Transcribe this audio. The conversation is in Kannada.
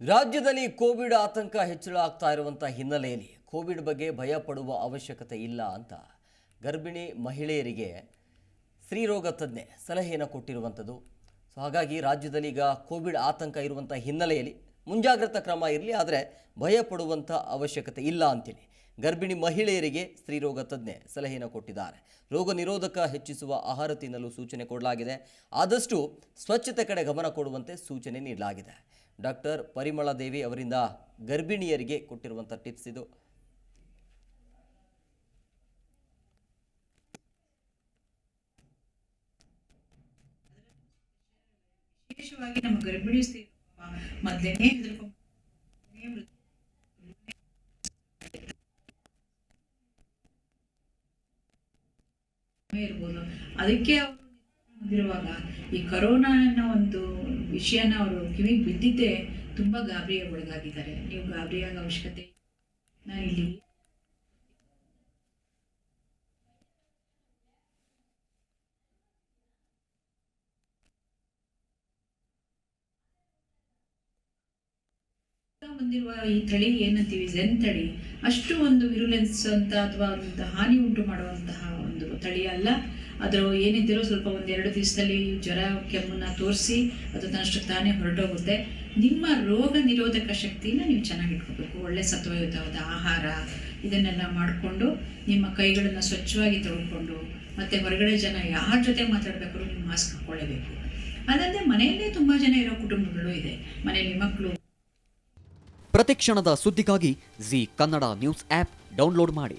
ರಾಜ್ಯದಲ್ಲಿ ಕೋವಿಡ್ ಆತಂಕ ಹೆಚ್ಚಳ ಆಗ್ತಾ ಇರುವಂಥ ಹಿನ್ನೆಲೆಯಲ್ಲಿ ಕೋವಿಡ್ ಬಗ್ಗೆ ಭಯ ಪಡುವ ಅವಶ್ಯಕತೆ ಇಲ್ಲ ಅಂತ ಗರ್ಭಿಣಿ ಮಹಿಳೆಯರಿಗೆ ಸ್ತ್ರೀರೋಗ ತಜ್ಞೆ ಸಲಹೆಯನ್ನು ಕೊಟ್ಟಿರುವಂಥದ್ದು ಸೊ, ಹಾಗಾಗಿ ರಾಜ್ಯದಲ್ಲಿ ಈಗ ಕೋವಿಡ್ ಆತಂಕ ಇರುವಂಥ ಹಿನ್ನೆಲೆಯಲ್ಲಿ ಮುಂಜಾಗ್ರತಾ ಕ್ರಮ ಇರಲಿ, ಆದರೆ ಭಯ ಪಡುವಂಥ ಅವಶ್ಯಕತೆ ಇಲ್ಲ ಅಂತೇಳಿ ಗರ್ಭಿಣಿ ಮಹಿಳೆಯರಿಗೆ ಸ್ತ್ರೀರೋಗ ತಜ್ಞೆ ಸಲಹೆಯನ್ನು ಕೊಟ್ಟಿದ್ದಾರೆ. ರೋಗ ನಿರೋಧಕ ಹೆಚ್ಚಿಸುವ ಆಹಾರ ತಿನ್ನಲು ಸೂಚನೆ ಕೊಡಲಾಗಿದೆ. ಆದಷ್ಟು ಸ್ವಚ್ಛತೆ ಕಡೆ ಗಮನ ಕೊಡುವಂತೆ ಸೂಚನೆ ನೀಡಲಾಗಿದೆ. ಡಾಕ್ಟರ್ ಪರಿಮಳ ದೇವಿ ಅವರಿಂದ ಗರ್ಭಿಣಿಯರಿಗೆ ಕೊಟ್ಟಿರುವಂಥ ಟಿಪ್ಸ್ ಇದು. ವಿಶೇಷವಾಗಿ ನಮ್ಮ ಗರ್ಭಿಣಿ ಮೊದಲನೇ ಇರ್ಬೋದು. ಅದಕ್ಕೆ ಹೊಂದಿರುವಾಗ ಈ ಕರೋನಾ ಅನ್ನೋ ಒಂದು ವಿಷಯನ ಅವರು ಕಿವಿಗೆ ಬಿದ್ದಿದ್ದೇ ತುಂಬಾ ಗಾಬರಿಯ ಒಳಗಾಗಿದ್ದಾರೆ ನೀವು ಗಾಬರಿಯಾಗ ಅವಶ್ಯಕತೆ ನಾನು ಇಲ್ಲಿ. ಬಂದಿರುವ ಈ ತಳಿ ಏನಂತೀವಿ? ಝೆನ್ ತಳಿ ಅಷ್ಟು ಒಂದು ವಿರುಲೆನ್ಸ್ ಅಂತ ಅಥವಾ ಹಾನಿ ಉಂಟು ಮಾಡುವಂತಹ ಒಂದು ತಳಿ ಅಲ್ಲ. ಅದರ ಏನಿದ್ದರೂ ಸ್ವಲ್ಪ ಒಂದೆರಡು ದಿವಸದಲ್ಲಿ ಜ್ವರ, ಕೆಮ್ಮನ್ನ ತೋರಿಸಿ ಅದು ತನ್ನಷ್ಟು ತಾನೇ ಹೊರಟೋಗುತ್ತೆ. ನಿಮ್ಮ ರೋಗ ನಿರೋಧಕ ಶಕ್ತಿನ ನೀವು ಚೆನ್ನಾಗಿ ಇಟ್ಕೋಬೇಕು. ಒಳ್ಳೆ ಸತ್ವಯುತವಾದ ಆಹಾರ, ಇದನ್ನೆಲ್ಲ ಮಾಡಿಕೊಂಡು ನಿಮ್ಮ ಕೈಗಳನ್ನು ಸ್ವಚ್ಛವಾಗಿ ತೊಳ್ಕೊಂಡು ಮತ್ತು ಹೊರಗಡೆ ಜನ ಯಾರ ಜೊತೆ ಮಾತಾಡಬೇಕಾದ್ರೂ ನೀವು ಮಾಸ್ಕ್ ಹಾಕ್ಕೊಳ್ಳೇಬೇಕು. ಅದಲ್ಲದೆ ಮನೆಯಲ್ಲೇ ತುಂಬ ಜನ ಇರೋ ಕುಟುಂಬಗಳು ಇದೆ. ಮನೆಯಲ್ಲಿ ಮಕ್ಕಳು. ಪ್ರತಿಕ್ಷಣದ ಸುದ್ದಿಗಾಗಿ Zee Kannada news app download ಮಾಡಿ.